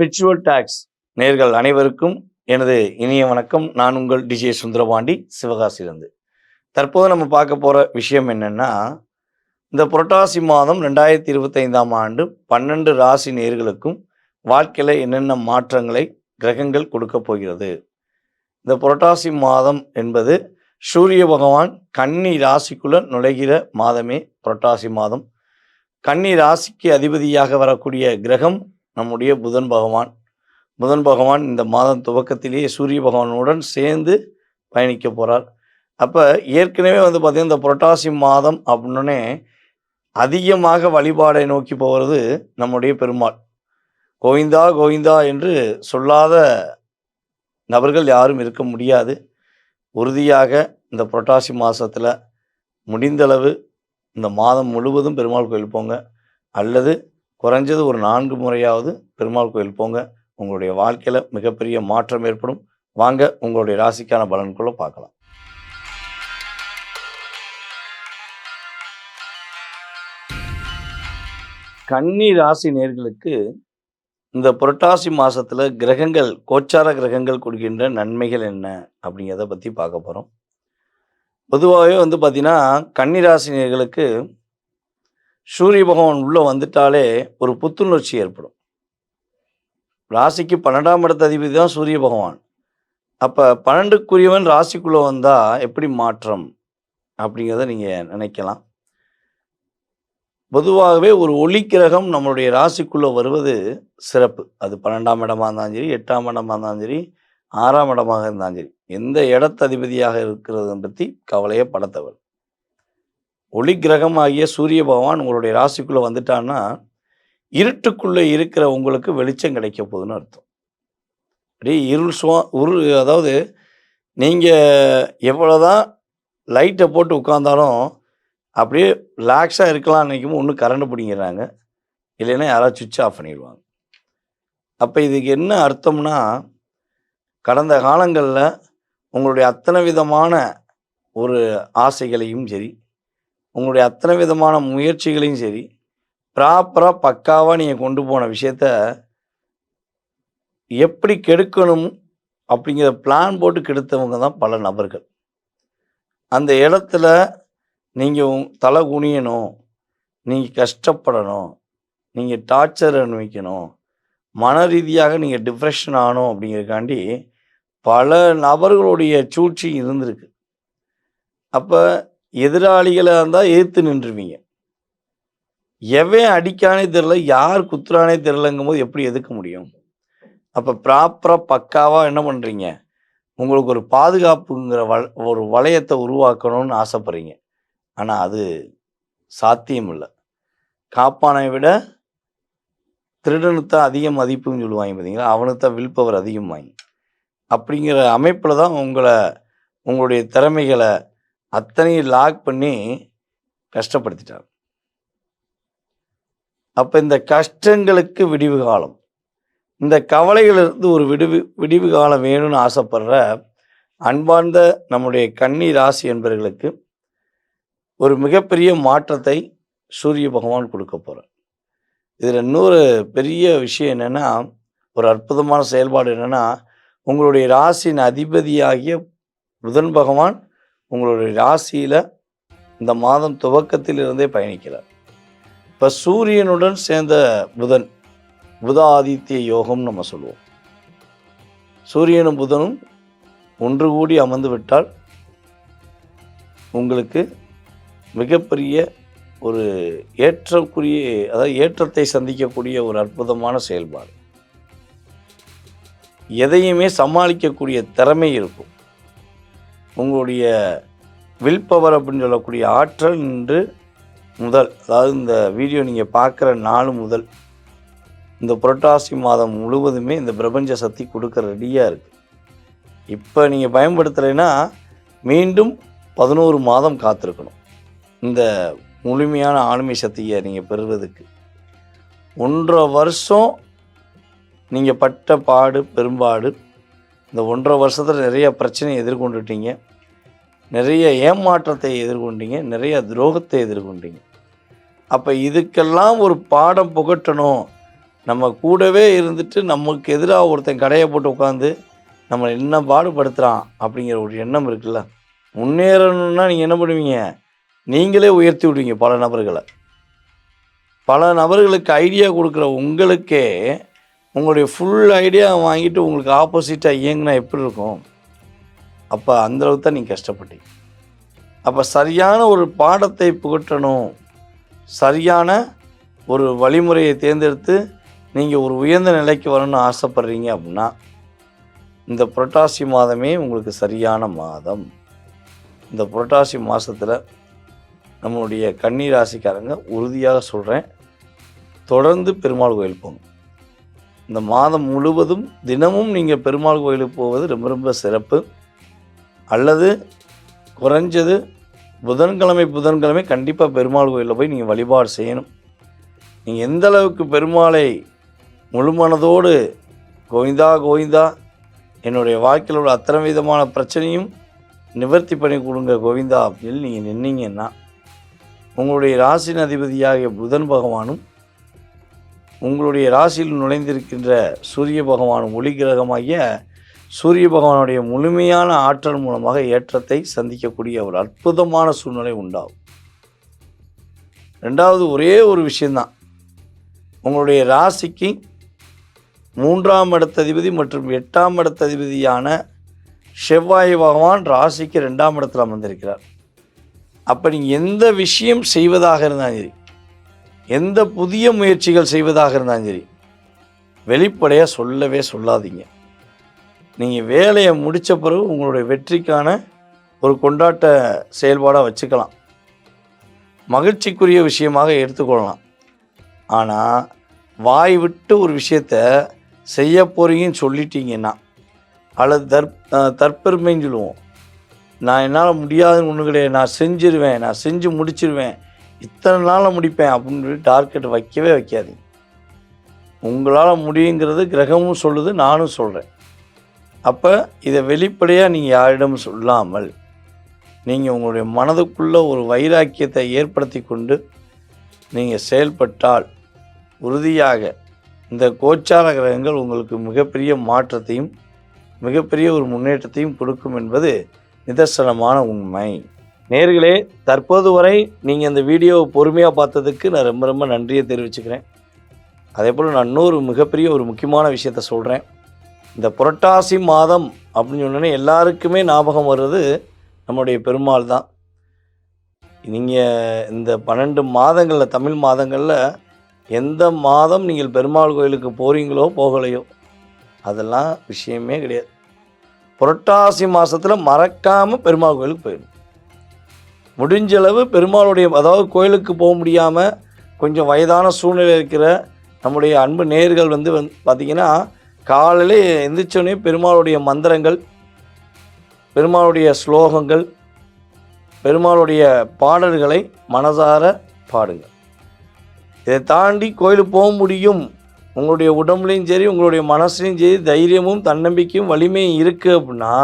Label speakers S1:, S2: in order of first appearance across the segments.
S1: Spiritual tax நேர்கள் அனைவருக்கும் எனது இனிய வணக்கம். நான் உங்கள் டிஜே சுந்தரபாண்டி சிவகாசிலிருந்து தற்போது நம்ம பார்க்க போகிற விஷயம் என்னென்னா இந்த புரட்டாசி மாதம் ரெண்டாயிரத்தி இருபத்தைந்தாம் ஆண்டு பன்னெண்டு ராசி நேர்களுக்கும் வாழ்க்கையில் என்னென்ன மாற்றங்களை கிரகங்கள் கொடுக்க போகிறது? இந்த புரட்டாசி மாதம் என்பது சூரிய பகவான் கன்னி ராசிக்குள்ள நுழைகிற மாதமே புரட்டாசி மாதம். கன்னி ராசிக்கு அதிபதியாக வரக்கூடிய கிரகம் நம்முடைய புதன் பகவான். புதன் பகவான் இந்த மாதம் துவக்கத்திலேயே சூரிய பகவானுடன் சேர்ந்து பயணிக்க போகிறார் அப்போ ஏற்கனவே வந்து பார்த்திங்கன்னா இந்த புரட்டாசி மாதம் அப்படின்னே அதிகமாக வழிபாடை நோக்கி போகிறது நம்முடைய பெருமாள். கோவிந்தா கோவிந்தா என்று சொல்லாத நபர்கள் யாரும் இருக்க முடியாது. உறுதியாக இந்த புரட்டாசி மாதத்தில் முடிந்தளவு இந்த மாதம் முழுவதும் பெருமாள் கோயில் போங்க. அல்லது குறைஞ்சது ஒரு நான்கு முறையாவது பெருமாள் கோயில் போங்க. உங்களுடைய வாழ்க்கையில் மிகப்பெரிய மாற்றம் ஏற்படும். வாங்க உங்களுடைய ராசிக்கான பலன்குள்ள பார்க்கலாம். கன்னி ராசி நேர்களுக்கு இந்த புரட்டாசி மாதத்தில் கிரகங்கள் கோச்சார கிரகங்கள் கொடுக்கின்ற நன்மைகள் என்ன அப்படிங்கிறத பற்றி பார்க்க போகிறோம் பொதுவாகவே வந்து பார்த்தீங்கன்னா கன்னிராசினியர்களுக்கு சூரிய பகவான் உள்ளே வந்துட்டாலே ஒரு புத்துணர்ச்சி ஏற்படும். ராசிக்கு பன்னெண்டாம் இடத்த அதிபதி தான் சூரிய பகவான். அப்போ பன்னெண்டுக்குரியவன் ராசிக்குள்ளே வந்தால் எப்படி மாற்றம் அப்படிங்கிறத நீங்கள் நினைக்கலாம். பொதுவாகவே ஒரு ஒளி கிரகம் நம்மளுடைய ராசிக்குள்ளே வருவது சிறப்பு. அது பன்னெண்டாம் இடமா இருந்தாலும் சரி எட்டாம் இடமா இருந்தாலும் சரி ஆறாம் இடமாக இருந்தாலும் சரி. எந்த இடத்ததிபதியாக இருக்கிறது பற்றி கவலையே படத்தவர். ஒளி கிரகம் ஆகிய சூரிய பகவான் உங்களுடைய ராசிக்குள்ளே வந்துட்டான்னா இருட்டுக்குள்ளே இருக்கிற உங்களுக்கு வெளிச்சம் கிடைக்க போகுதுன்னு அர்த்தம். அப்படியே இருள் சுவா உரு அதாவது நீங்கள் எவ்வளோதான் லைட்டை போட்டு உட்காந்தாலும் அப்படியே ரிலாக்ஸாக இருக்கலாம் நினைக்கும் ஒன்று கரண்ட் பிடிங்கிறாங்க இல்லைன்னா யாராவது சுவிட்ச் ஆஃப் பண்ணிடுவாங்க. அப்போ இதுக்கு என்ன அர்த்தம்னா கடந்த காலங்களில் உங்களுடைய அத்தனை விதமான ஒரு ஆசைகளையும் சரி உங்களுடைய அத்தனை விதமான முயற்சிகளையும் சரி ப்ராப்பராக பக்காவாக நீங்கள் கொண்டு போன விஷயத்த எப்படி கெடுக்கணும் அப்படிங்கிற பிளான் போட்டு கெடுத்தவங்க தான் பல நபர்கள். அந்த இடத்துல நீங்கள் தலை குனியணும் நீங்கள் கஷ்டப்படணும் நீங்கள் டார்ச்சர் அனுபவிக்கணும் மன ரீதியாக நீங்கள் டிப்ரெஷன் ஆகணும் அப்படிங்கிறதுக்காண்டி பல நபர்களுடைய சூழ்ச்சி இருந்திருக்கு. அப்போ எதிராளிகளாக இருந்தால் எதிர்த்து நின்றுவீங்க. எவன் அடிக்கானே தெரில யார் குத்துறானே தெரிலங்கும் போது எப்படி எதுக்க முடியும்? அப்போ ப்ராப்பராக பக்காவாக என்ன பண்ணுறீங்க உங்களுக்கு ஒரு பாதுகாப்புங்கிற வ ஒரு வளையத்தை உருவாக்கணும்னு ஆசைப்பட்றீங்க. ஆனால் அது சாத்தியம் இல்லை. காப்பானை விட திருடனுத்தான் அதிக மதிப்புன்னு சொல்லுவாங்க பார்த்தீங்களா அவனுத்தான் வில்பவர் அதிகமாகி அப்படிங்கிற அமைப்பில் தான் உங்களை உங்களுடைய திறமைகளை அத்தனையும் லாக் பண்ணி கஷ்டப்படுத்திட்டார் அப்போ இந்த கஷ்டங்களுக்கு விடிவு காலம். இந்த கவலைகளிலிருந்து ஒரு விடிவு விடிவு காலம் வேணும்னு ஆசைப்படுற அன்பார்ந்த நம்முடைய கன்னி ராசி என்பவர்களுக்கு ஒரு மிகப்பெரிய மாற்றத்தை சூரிய பகவான் கொடுக்க போகிறார் இதில் இன்னொரு பெரிய விஷயம் என்னென்னா ஒரு அற்புதமான செயல்பாடு என்னென்னா உங்களுடைய ராசியின் அதிபதியாகிய புதன் பகவான் உங்களுடைய ராசியில் இந்த மாதம் துவக்கத்திலிருந்தே பயணிக்கிறார். இப்போ சூரியனுடன் சேர்ந்த புதன் புத ஆதித்ய யோகம்னு நம்ம சொல்லுவோம். சூரியனும் புதனும் ஒன்று கூடி அமர்ந்து விட்டால் உங்களுக்கு மிகப்பெரிய ஒரு ஏற்றக்குரிய அதாவது ஏற்றத்தை சந்திக்கக்கூடிய ஒரு அற்புதமான செயல்பாடு. எதையுமே சமாளிக்கக்கூடிய திறமை இருக்கும். உங்களுடைய வில் பவர் அப்படின்னு சொல்லக்கூடிய ஆற்றல் இன்று முதல். அதாவது இந்த வீடியோ நீங்கள் பார்க்குற நாள் முதல். இந்த புரட்டாசி மாதம் முழுவதுமே இந்த பிரபஞ்ச சக்தி கொடுக்க ரெடியாக இருக்குது இப்போ நீங்கள் பயன்படுத்தலைன்னா மீண்டும் பதினோரு மாதம் காத்திருக்கணும். இந்த முழுமையான ஆளுமை சக்தியை நீங்கள் பெறுவதுக்கு ஒன்றரை வருஷம் நீங்கள் பட்ட பாடு பெரும்பாடு இந்த ஒன்றரை வருஷத்தில் நிறைய பிரச்சனையை எதிர்கொண்டுட்டீங்க. நிறைய ஏமாற்றத்தை எதிர்கொண்டீங்க நிறைய துரோகத்தை எதிர்கொண்டீங்க. அப்போ இதுக்கெல்லாம் ஒரு பாடம் புகட்டணும். நம்ம கூடவே இருந்துட்டு நமக்கு எதிராக ஒருத்தன் கடையை போட்டு உட்காந்து நம்மளை என்ன பாடுபடுத்துகிறான் அப்படிங்கிற ஒரு எண்ணம் இருக்குல்ல? முன்னேறணும்னா நீங்கள் என்ன பண்ணுவீங்க? நீங்களே உயர்த்தி விடுவீங்க பல நபர்களை. பல நபர்களுக்கு ஐடியா கொடுக்குற உங்களுக்கே உங்களுடைய ஃபுல் ஐடியா வாங்கிட்டு உங்களுக்கு ஆப்போசிட்டாக இயங்கினா எப்படி இருக்கும்? அப்போ அந்தளவுக்கு தான் நீங்கள் கஷ்டப்பட்டீங்க அப்போ சரியான ஒரு பாடத்தை புகட்டணும். சரியான ஒரு வழிமுறையை தேர்ந்தெடுத்து நீங்கள் ஒரு உயர்ந்த நிலைக்கு வரணும்னு ஆசைப்பட்றீங்க அப்படின்னா இந்த புரட்டாசி மாதமே உங்களுக்கு சரியான மாதம். இந்த புரட்டாசி மாதத்தில் நம்மளுடைய கன்னி ராசிக்காரங்க உறுதியாக சொல்கிறேன் தொடர்ந்து பெருமாள் கோயில் போங்க. இந்த மாதம் முழுவதும் தினமும் நீங்கள் பெருமாள் கோயிலுக்கு போவது ரொம்ப ரொம்ப சிறப்பு. அல்லது குறைஞ்சது புதன்கிழமை புதன்கிழமை கண்டிப்பாக பெருமாள் கோயிலில் போய் நீங்கள் வழிபாடு செய்யணும். நீங்கள் எந்த அளவுக்கு பெருமாளை முழுமனதோடு கோவிந்தா கோவிந்தா என்னுடைய வாழ்க்கையில் உள்ள அத்தனை விதமான பிரச்சனையும் நிவர்த்தி பண்ணி கொடுங்க கோவிந்தா அப்படின்னு நீங்கள் நின்னீங்கன்னா உங்களுடைய ராசியின் அதிபதியாகிய புதன் பகவானும் உங்களுடைய ராசியில் நுழைந்திருக்கின்ற சூரிய பகவானும் ஒளி கிரகமாகிய சூரிய பகவானுடைய முழுமையான ஆற்றல் மூலமாக ஏற்றத்தை சந்திக்கக்கூடிய ஒரு அற்புதமான சூழ்நிலை உண்டாகும். ரெண்டாவது ஒரே ஒரு விஷயந்தான் உங்களுடைய ராசிக்கு மூன்றாம் இடத்ததிபதி மற்றும் எட்டாம் இடத்ததிபதியான செவ்வாய் பகவான் ராசிக்கு ரெண்டாம் இடத்துல அமர்ந்திருக்கிறார். அப்போ நீங்கள் எந்த விஷயம் செய்வதாக இருந்தாலும் சரி எந்த புதிய முயற்சிகள் செய்வதாக இருந்தாலும் சரி வெளிப்படையாக சொல்லவே சொல்லாதீங்க. நீங்கள் வேலையை முடித்த பிறகு உங்களுடைய வெற்றிக்கான ஒரு கொண்டாட்ட செயல்பாடாக வச்சுக்கலாம். மகிழ்ச்சிக்குரிய விஷயமாக எடுத்துக்கொள்ளலாம். ஆனால் வாய் விட்டு ஒரு விஷயத்த செய்ய போகிறீங்கன்னு சொல்லிட்டீங்கன்னா அல்லது தற் தற்பெருமைன்னு சொல்லுவோம். நான் என்னால் முடியாதுன்னு ஒன்று கிடையாது நான் செஞ்சிருவேன் நான் செஞ்சு முடிச்சிருவேன் இத்தனை நாளில் முடிப்பேன் அப்படின்னு சொல்லி டார்கெட் வைக்கவே வைக்காதீங்க. உங்களால் முடியுங்கிறது கிரகமும் சொல்லுது நானும் சொல்கிறேன் அப்போ இதை வெளிப்படையாக நீங்கள் யாரிடம் சொல்லாமல் நீங்கள் உங்களுடைய மனதுக்குள்ளே ஒரு வைராக்கியத்தை ஏற்படுத்தி கொண்டு நீங்கள் செயல்பட்டால் உறுதியாக இந்த கோச்சார கிரகங்கள் உங்களுக்கு மிகப்பெரிய மாற்றத்தையும் மிகப்பெரிய ஒரு முன்னேற்றத்தையும் கொடுக்கும் என்பது நிதர்சனமான உண்மை. நேர்களே தற்போது வரை நீங்கள் இந்த வீடியோவை பொறுமையாக பார்த்ததுக்கு நான் ரொம்ப ரொம்ப நன்றியை தெரிவிச்சுக்கிறேன். அதே போல் நான் இன்னொரு மிகப்பெரிய ஒரு முக்கியமான விஷயத்த சொல்கிறேன் இந்த புரட்டாசி மாதம் அப்படின்னு சொன்னோன்னே எல்லாருக்குமே ஞாபகம் வர்றது நம்முடைய பெருமாள் தான். நீங்கள் இந்த பன்னெண்டு மாதங்களில் தமிழ் மாதங்களில் எந்த மாதம் நீங்கள் பெருமாள் கோயிலுக்கு போகிறீங்களோ போகலையோ அதெல்லாம் விஷயமே கிடையாது. புரட்டாசி மாதத்தில் மறக்காமல் பெருமாள் கோயிலுக்கு போயிடும் முடிஞ்ச அளவு பெருமாளுடைய அதாவது கோயிலுக்கு போக முடியாமல் கொஞ்சம் வயதான சூழ்நிலை இருக்கிற நம்முடைய அன்பு நேர்கள் வந்து வந்து பார்த்திங்கன்னா காலையில் எந்திரிச்சோடனே பெருமாளுடைய மந்திரங்கள் பெருமாளுடைய ஸ்லோகங்கள் பெருமாளுடைய பாடல்களை மனதார பாடுங்க இதை தாண்டி கோயிலுக்கு போக முடியும். உங்களுடைய உடம்புலையும் சரி உங்களுடைய மனசுலையும் சரி தைரியமும் தன்னம்பிக்கையும் வலிமையும் இருக்குது அப்படின்னா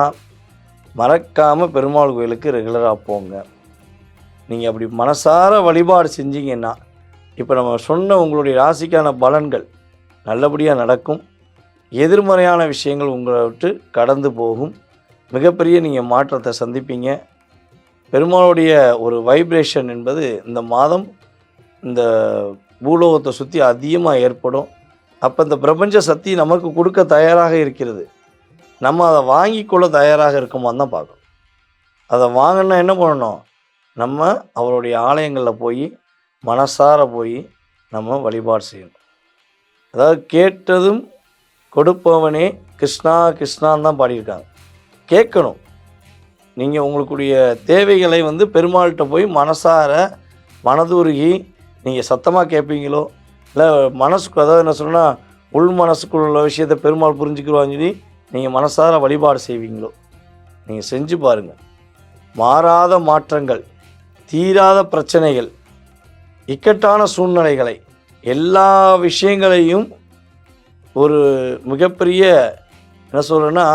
S1: மறக்காமல் பெருமாள் கோயிலுக்கு ரெகுலராக போங்க. நீங்கள் அப்படி மனசார வழிபாடு செஞ்சீங்கன்னா இப்போ நம்ம சொன்ன உங்களுடைய ராசிக்கான பலன்கள் நல்லபடியாக நடக்கும். எதிர்மறையான விஷயங்கள் உங்களை விட்டு கடந்து போகும். மிகப்பெரிய நீங்கள் மாற்றத்தை சந்திப்பீங்க. பெருமாளுடைய ஒரு வைப்ரேஷன் என்பது இந்த மாதம் இந்த பூலோகத்தை சுற்றி அதிகமாக ஏற்படும். அப்போ இந்த பிரபஞ்ச சக்தி நமக்கு கொடுக்க தயாராக இருக்கிறது. நம்ம அதை வாங்கிக்கொள்ள தயாராக இருக்குமான்னு தான் பார்க்கணும். அதை வாங்கினா என்ன பண்ணணும்? நம்ம அவருடைய ஆலயங்களில் போய் மனசார போய் நம்ம வழிபாடு செய்யணும். அதாவது கேட்டதும் கொடுப்பவனே கிருஷ்ணா கிருஷ்ணான்னு தான் பாடியிருக்காங்க. கேட்கணும். நீங்கள் உங்களுக்குடைய தேவைகளை வந்து பெருமாள்கிட்ட போய் மனசார மனதுருகி நீங்கள் சத்தமாக கேட்பீங்களோ இல்லை மனசுக்கு அதாவது என்ன சொன்னால் உள் மனசுக்குள்ள உள்ள விஷயத்தை பெருமாள் புரிஞ்சுக்கிறோன்னு சொல்லி நீங்கள் மனசார வழிபாடு செய்வீங்களோ? நீங்கள் செஞ்சு பாருங்கள் மாறாத மாற்றங்கள் தீராத பிரச்சனைகள் இக்கட்டான சூழ்நிலைகளை எல்லா விஷயங்களையும் ஒரு மிகப்பெரிய என்ன சொல்கிறேன்னா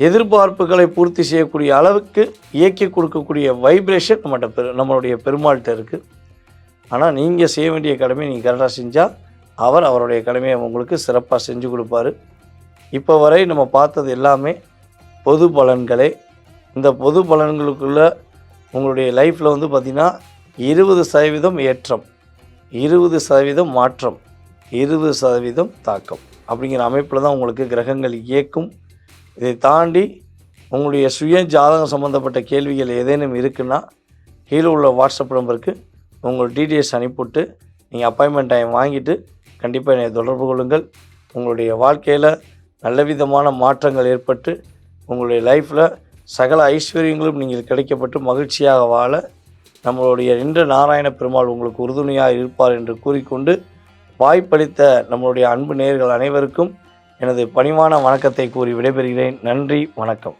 S1: எதிர்பார்ப்புகளை பூர்த்தி செய்யக்கூடிய அளவுக்கு இயக்கி கொடுக்கக்கூடிய வைப்ரேஷன் நம்மகிட்ட பெரு நம்மளுடைய பெருமாள்கிட்ட இருக்குது ஆனால் நீங்கள் செய்ய வேண்டிய கடமை நீங்கள் கரெக்டாக செஞ்சால் அவர் அவருடைய கடமையை உங்களுக்கு சிறப்பாக செஞ்சு கொடுப்பாரு. இப்போ வரை நம்ம பார்த்தது எல்லாமே பொது பலன்களே. இந்த பொது பலன்களுக்குள்ள உங்களுடைய லைஃப்பில் வந்து பார்த்திங்கன்னா இருபது சதவீதம் ஏற்றம் இருபது சதவீதம் மாற்றம். இருபது சதவீதம் தாக்கம். அப்படிங்கிற அமைப்பில் தான் உங்களுக்கு கிரகங்கள் இயக்கும். இதை தாண்டி உங்களுடைய சுய ஜாதகம் சம்மந்தப்பட்ட கேள்விகள் ஏதேனும் இருக்குன்னா கீழே உள்ள வாட்ஸ்அப் நம்பருக்கு உங்கள் டீட்டெயில்ஸ் அனுப்பிவிட்டு நீங்கள் அப்பாயின்மெண்ட் டைம் வாங்கிட்டு கண்டிப்பாக என்னை தொடர்பு கொள்ளுங்கள். உங்களுடைய வாழ்க்கையில் நல்ல விதமான மாற்றங்கள் ஏற்பட்டு உங்களுடைய லைஃப்பில் சகல ஐஸ்வர்யங்களும் நீங்கள் கிடைக்கப்பட்டு மகிழ்ச்சியாக வாழ நம்மளுடைய நின்ற நாராயண பெருமாள் உங்களுக்கு உறுதுணையாக இருப்பார் என்று கூறிக்கொண்டு வாய்ப்பளித்த நம்மளுடைய அன்பு நேயர்கள் அனைவருக்கும் எனது பணிவான வணக்கத்தை கூறி விடைபெறுகிறேன். நன்றி வணக்கம்.